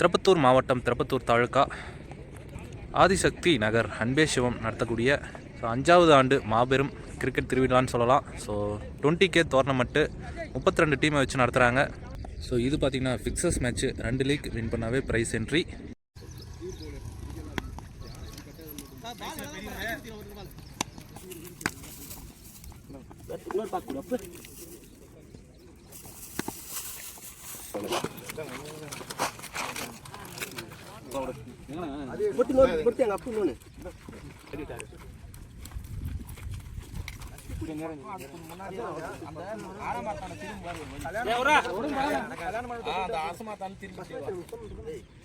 திருப்பத்தூர் மாவட்டம் திருப்பத்தூர் தாலுக்கா ஆதிசக்தி நகர் அன்பே சிவம் நடத்தக்கூடிய ஸோ அஞ்சாவது ஆண்டு மாபெரும் கிரிக்கெட் திருவிழான்னு சொல்லலாம். ஸோ டுவெண்ட்டி கே டோர்னமெண்ட்டு முப்பத்தி ரெண்டு டீமை வச்சு நடத்துகிறாங்க ஸோ இது பார்த்திங்கன்னா ஃபிக்ஸஸ் மேட்ச்சு ரெண்டு லீக் வின் பண்ணாவே ப்ரைஸ் என்ட்ரி ಬರ್ತಿ ನೋಡಿ ಬರ್ತಿ ಹಂಗೆ ಅಪ್ಪು ನೋಡಿ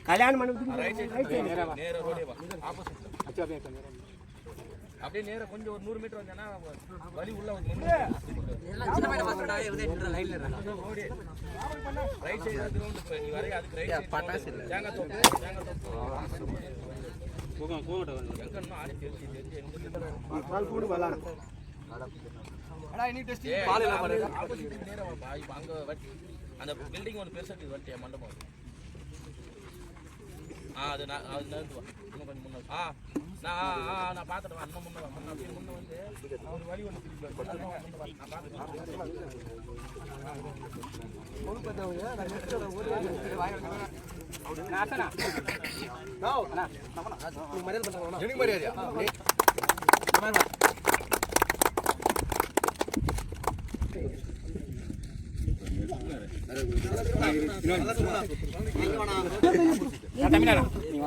ಕಲ್ಯಾಣ ಮಾಡಿ அப்படியே நேரா கொஞ்சம் ஒரு நூறு மீட்டர் வந்தேன்னா வழி உள்ள வந்து ரைட் சைடு நீ வரைய அதுக்கு ரைட் பட்டாசு இல்ல. தேங்காய் தோப்பு தேங்காய் தோப்பு போங்க போகட்ட எங்க இன்னும் ஆடி தெரிஞ்சு தெரிஞ்சு எங்க பால் போடு விளாட. ஆப்போசிட் நேரா வாப்பா. இப்போ அங்க வட்டி அந்த பில்டிங் ஒன்று பெருசாட்டி வட்டியா மண்டபம். ஆ அது நான் அது நகர்ந்து வா. இன்னும் கொஞ்சம் முன்ன ஆ. நான் ஆ, ஆ, நான் பார்த்துட்டு வா முன்ன முன்ன அப்படியே முன்ன வந்து ஒரு வழி ஒன்று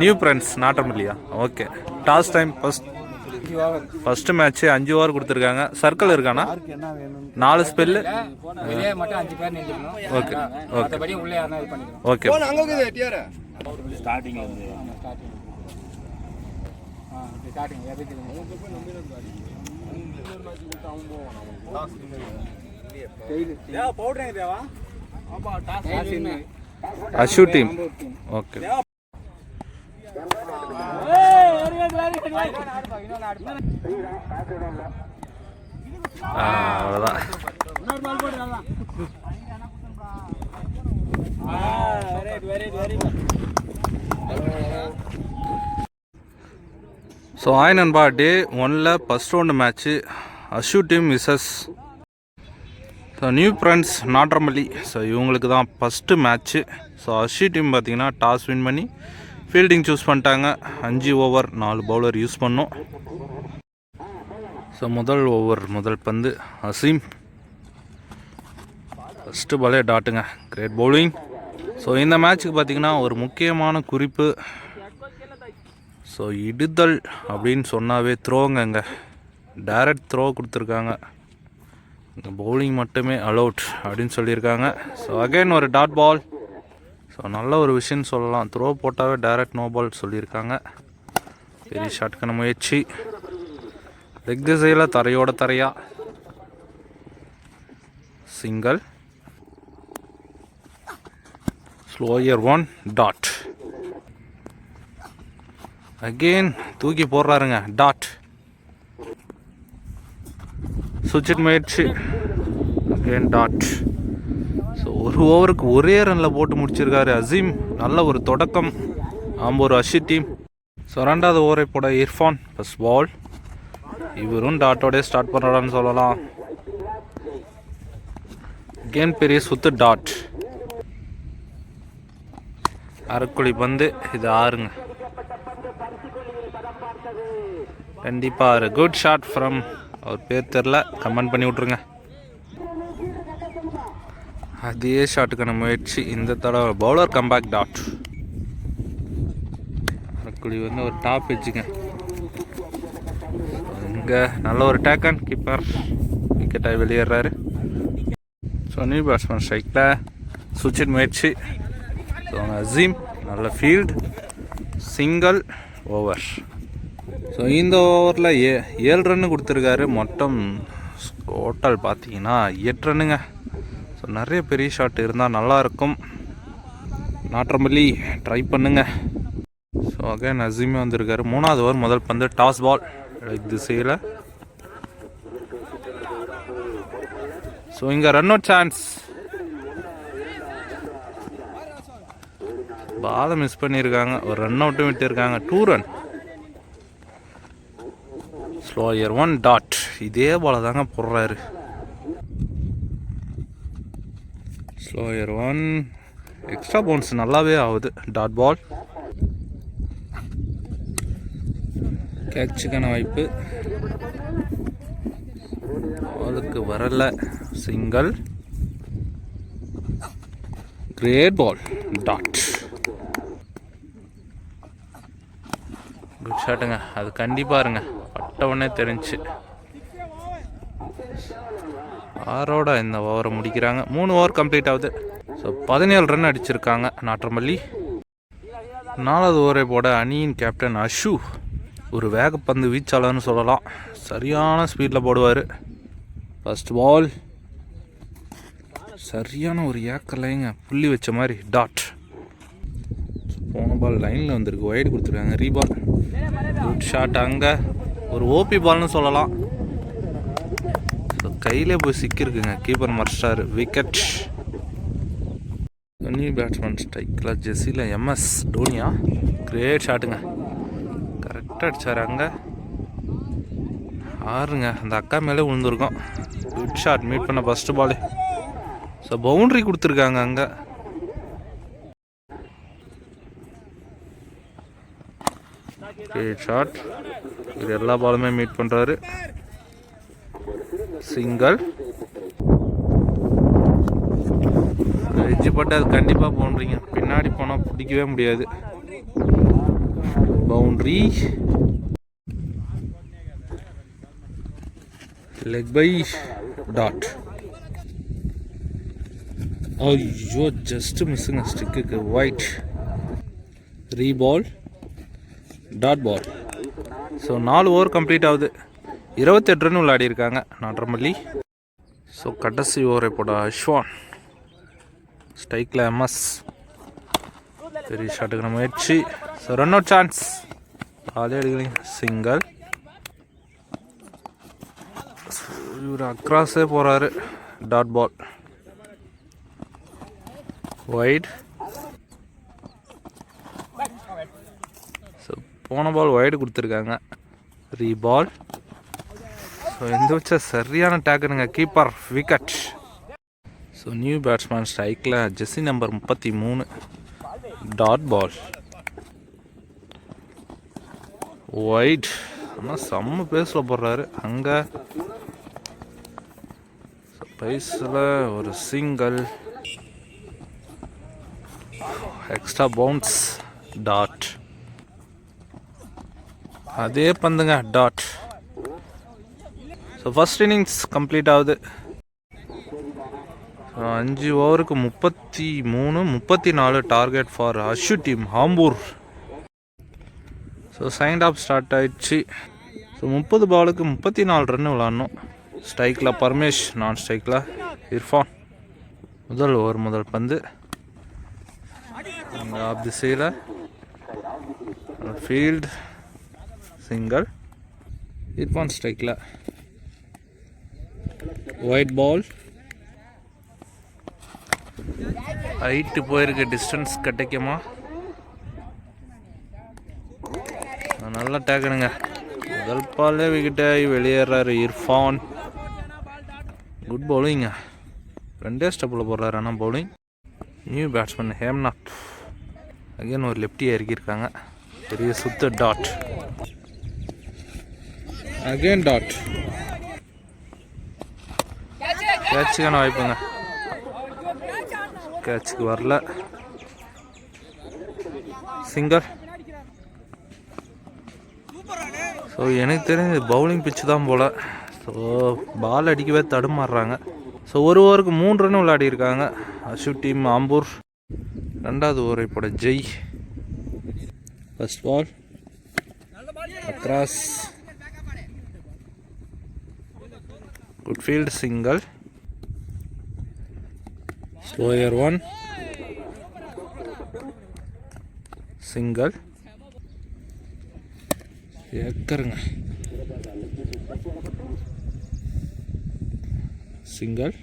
new friends நாட்டமில்லையா okay toss time first first match அஞ்சு ஓவர் கொடுத்துருக்காங்க. சர்க்கிள் இருக்கானா? நாலு ஸ்பெல்லு ஓகே ஓகே ஓகே அங்க இருக்குது டிஆர் ஸ்டார்டிங் வந்து ஆ ஸ்டார்டிங் எதுக்கு பவுடர் தேவா அஷ்யூ டீம் ஓகே ஆ, அவ்வளோதான் ஸோ ஆய் நண்பா. டே ஒனில் first round match Ashu team versus so new friends நாட்ரமல்லி ஸோ இவங்களுக்கு தான் first match so Ashu team பார்த்தீங்கன்னா டாஸ் வின் பண்ணி ஃபீல்டிங் சூஸ் பண்ணிட்டாங்க. அஞ்சு ஓவர் நாலு பவுலர் யூஸ் பண்ணோம். ஸோ முதல் ஓவர் முதல் பந்து அசீம். ஃபஸ்ட்டு பாலே டாட்டுங்க கிரேட் பவுலிங் ஸோ இந்த மேட்ச்சுக்கு பார்த்தீங்கன்னா ஒரு முக்கியமான குறிப்பு. ஸோ இடுதல் அப்படின்னு சொன்னாவே த்ரோங்கங்க டைரக்ட் த்ரோ கொடுத்துருக்காங்க. இங்கே பவுலிங் மட்டுமே அலவுட் அப்படின்னு சொல்லியிருக்காங்க. ஸோ அகைன் ஒரு டாட் பால் ஸோ நல்ல ஒரு விஷயம்னு சொல்லலாம். த்ரோ போட்டாவே டைரக்ட் நோ பால் சொல்லியிருக்காங்க. பெரிய ஷாட்க்கான முயற்சி. லெக் திசையில் தரையோட தரையா. Single slower one dot again தூக்கி போடுறாருங்க டாட் சுவிட்ச் முயற்சி. அகெயின் டாட் ஒரு ஓவருக்கு ஒரே ரனில் போட்டு முடிச்சிருக்காரு அசீம். நல்ல ஒரு தொடக்கம். ஆம்பூர் அஷி டீம். ஸோ ரெண்டாவது ஓவரை போட இர்ஃபான் ஃபஸ்ட் பால் இவரும் டாட்டோடய ஸ்டார்ட் பண்ணுறான்னு சொல்லலாம். கேம் பெரிய சுத்து டாட் அரைக்குழி பந்து இது ஆறுங்க. கண்டிப்பாக குட் ஷாட் ஃப்ரம் அவர் பேர் தெரில கமெண்ட் பண்ணி விட்ருங்க அதே ஷாட்டுக்கான முயற்சி. இந்த தடவை பவுலர் கம்பேக் டாட் அரக்குடி வந்து ஒரு டாப் வச்சுங்க இங்கே நல்ல ஒரு டேக்கன் கீப்பர் விக்கெட்டாக வெளியேறாரு. ஸோ நியூ பேட்ஸ்மேன் ஸ்ட்ரைக்கில் சுவிட்சின் முயற்சி. ஸோ அசீம் நல்ல ஃபீல்ட் சிங்கிள் ஓவர் ஸோ இந்த ஓவரில் ஏ ஏழு ரன்னு கொடுத்துருக்காரு. மொத்தம் டோட்டல் பார்த்தீங்கன்னா எட்டு ரன்னுங்க ஸோ நிறைய பெரிய ஷாட் இருந்தால் நல்லாயிருக்கும். நாற்றம்பள்ளி ட்ரை பண்ணுங்க. ஸோ அகைன் அசீமே வந்திருக்காரு. மூணாவது ஓவர் முதல் பந்து டாஸ் பால் திசையில். ஸோ இங்கே ரன் அவுட் சான்ஸ் பாலை மிஸ் பண்ணியிருக்காங்க. ஒரு ரன் அவுட்டும் விட்டுருக்காங்க. Two run slower one dot இதே போல தாங்க போடுறாரு. ஸ்லோயர் ஒன் எக்ஸ்ட்ரா பவுன்ஸ் நல்லாவே ஆகுது. டாட் பால் கேட்சுக்கான வாய்ப்பு. பாலுக்கு வரல. Single great ball dot good ஷாட்டுங்க அது கண்டிப்பாக இருங்க. பட்ட உடனே தெரிஞ்சு. ஆரோட இந்த ஓவரை முடிக்கிறாங்க. மூணு ஓவர் கம்ப்ளீட் ஆகுது. ஸோ பதினேழு ரன் அடிச்சிருக்காங்க நாற்றமல்லி நாலாவது ஓவரை போட அணியின் கேப்டன் அஷு ஒரு வேகப்பந்து வீச்சாளர்னு சொல்லலாம். சரியான ஸ்பீடில் போடுவார். ஃபர்ஸ்ட் பால் சரியான ஒரு ஏக்கர்லைங்க புள்ளி வச்ச மாதிரி டாட் போன பால் லைனில் வந்திருக்கு. ஒயிட் கொடுத்துருக்காங்க. ரீபால் குட் ஷாட் அங்கே. ஒரு ஓபி பால்னு சொல்லலாம். கையிலே போய் சிக்கியிருக்குங்க. கீப்பர் மர்ஸ்டார் விக்கெட். நியூ பேட்ஸ்மேன் ஸ்ட்ரைக்கில் ஜெஸ்ஸியில் எம்எஸ் டோனியா கிரேட் ஷாட்டுங்க கரெக்டாக அடிச்சார் அங்கே. ஆறுங்க. அந்த அக்கா மேலே விழுந்துருக்கோம். குட் ஷாட் மீட் பண்ண ஃபஸ்ட்டு பாலு ஸோ பவுண்ட்ரி கொடுத்துருக்காங்க அங்கே. ஷாட் இது எல்லா பாலுமே மீட் பண்ணுறாரு சிங்கிள். எஜ்ஜு பட்டு அது கண்டிப்பாக பவுண்ட்ரிங்க பின்னாடி போனால் பிடிக்கவே முடியாது. பவுண்ட்ரி. லெக் பை டாட் ஐயோ ஜஸ்ட் மிஸ்ஸுங்க ஸ்டிக்குக்கு wide reball dot ball so நாலு ஓவர் கம்ப்ளீட் ஆகுது. இருபத்தெட்டு ரன் விளையாடிருக்காங்க நாட்டர்மல்லி ஸோ கடைசி ஓவரை போட அஸ்வான். ஸ்டைக்கில் எம்எஸ். பெரிய ஷாட்டுக்கு முயற்சி. ஸோ ரன் அவுட் சான்ஸ் அதே அடிக்கலைங்க சிங்கிள் இவர் அக்ராஸே போகிறாரு டாட் பால் ஒயிட் ஸோ போன பால் ஒயிடு கொடுத்துருக்காங்க. ரீபால் பால் இந்த வச்ச சரியான டேக்குனுங்க. Keeper wicket so new batsman ஸ்ட்ரைக்கில் ஜெஸ்ஸி நம்பர் முப்பத்தி மூணு. டாட் பால் ஒயிட் ஆனால் செம்ம பேஸில் போடுறாரு. அங்கே பேஸில் ஒரு சிங்கிள் எக்ஸ்ட்ரா பவுன்ஸ் டாட் அதே பந்துங்க dot so first innings complete ஆகுது. அஞ்சு ஓவருக்கு முப்பத்தி மூணு முப்பத்தி நாலு target for Ashu team Ambur so சைண்ட் ஆஃப் ஸ்டார்ட் ஆயிடுச்சு. ஸோ முப்பது பாலுக்கு முப்பத்தி நாலு ரன் விளாட்ணும். ஸ்ட்ரைக்கில் பரமேஷ் நான் ஸ்ட்ரைக்கில் இர்ஃபான் முதல் ஓவர் முதல் பந்து. ஆஃப் திசையில் ஃபீல்ட் சிங்கிள் இர்ஃபான் ஸ்ட்ரைக்கில் ஒயிட் பால் ஹைட்டு போயிருக்க டிஸ்டன்ஸ் கிடைக்குமா? நல்லா டேக்கணுங்க முதல் பாலே விக்கெட் ஆகி வெளியேறாரு இர்ஃபான். குட் பவுலிங்க ரெண்டே ஸ்டெப்பில் போடுறாரு ஆனால் bowling new batsman Hemnath again ஒரு லெஃப்டியாக இறக்கியிருக்காங்க. பெரிய சுத்த டாட் அகைன் டாட் கேட்சுக்கான வாய்ப்புங்க. கேட்சுக்கு வரல. சிங்கர் ஸோ எனக்கு தெரிஞ்சு பவுலிங் பிச்சு தான் போல். ஸோ பால் அடிக்கவே தடுமாறுறாங்க. ஸோ ஒரு ஓவருக்கு மூணு ரன் விளையாடி இருக்காங்க. டீம் ஆம்பூர் ரெண்டாவது over இப்போட Jai first ball across good field single slower one single ஏக்கருங்க single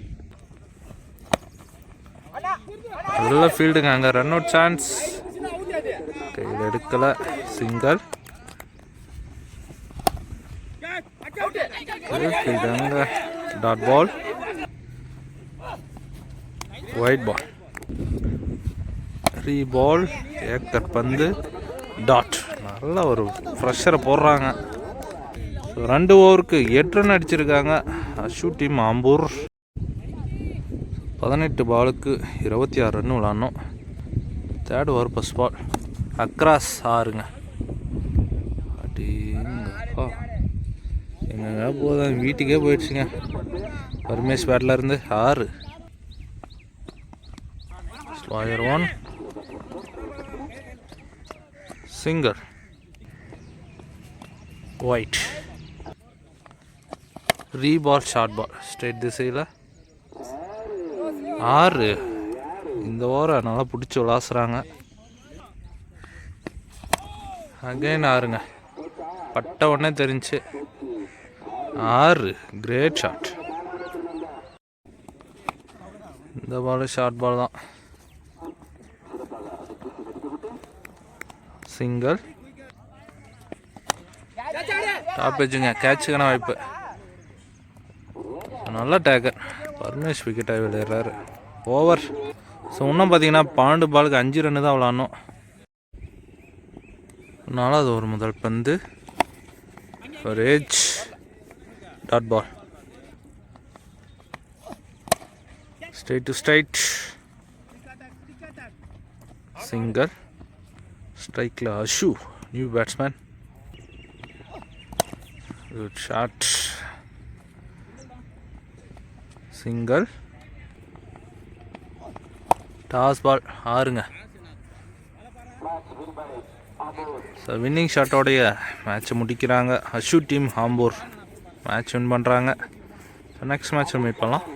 நல்ல ஃபீல்டுங்க அங்கே ரன் அவுட் சான்ஸ் கையில் எடுக்கல. சிங்கிள் ஃபீல்டு அங்கே. Dot ball wide ball three ball acre பந்து டாட் நல்ல ஒரு ஃப்ரெஷரை போடுறாங்க. ரெண்டு ஓவருக்கு எட்டு ரன் அடிச்சிருக்காங்க. அஷு டீம் ஆம்பூர் பதினெட்டு பாலுக்கு இருபத்தி ஆறு run விளாட்ணும். Third over first ball across ஆறுங்க. அடிங்கப்பா. எங்கங்க போதும் வீட்டுக்கே போயிடுச்சுங்க. பரமேஷ் பேட்டில் இருந்து ஆறு. Slower one single wide reball short ball straight திசையில் ஆறு. இந்த ஓவரை நல்லா பிடிச்சி விளாசுறாங்க. அகைன் ஆறுங்க. பட்ட உடனே தெரிஞ்சு. ஆறு. கிரேட் ஷாட் இந்த பால் ஷார்ட் பால் தான். சிங்கிள் டாப் வச்சுங்க கேட்சுக்கான வாய்ப்பு. நல்ல டேக்கர் பர்மேஷ் விக்கெட்டாக விளையாடுறாரு. ஓவர் ஸோ இன்னும் பார்த்தீங்கன்னா பாண்டு பாலுக்கு அஞ்சு ரன்னு தான் விளாடணும் நாலாவது ஒரு முதல் பந்து. ஒரு edge dot ball straight to straight single ஸ்ட்ரைக்கில் Ashu new batsman good shot single toss ball ஆறுங்க. So winning ஷாட்டோடைய மேட்ச்சை முடிக்கிறாங்க. Ashu team Ambur match win பண்ணுறாங்க ஸோ நெக்ஸ்ட் மேட்ச் மீட் பண்ணலாம்.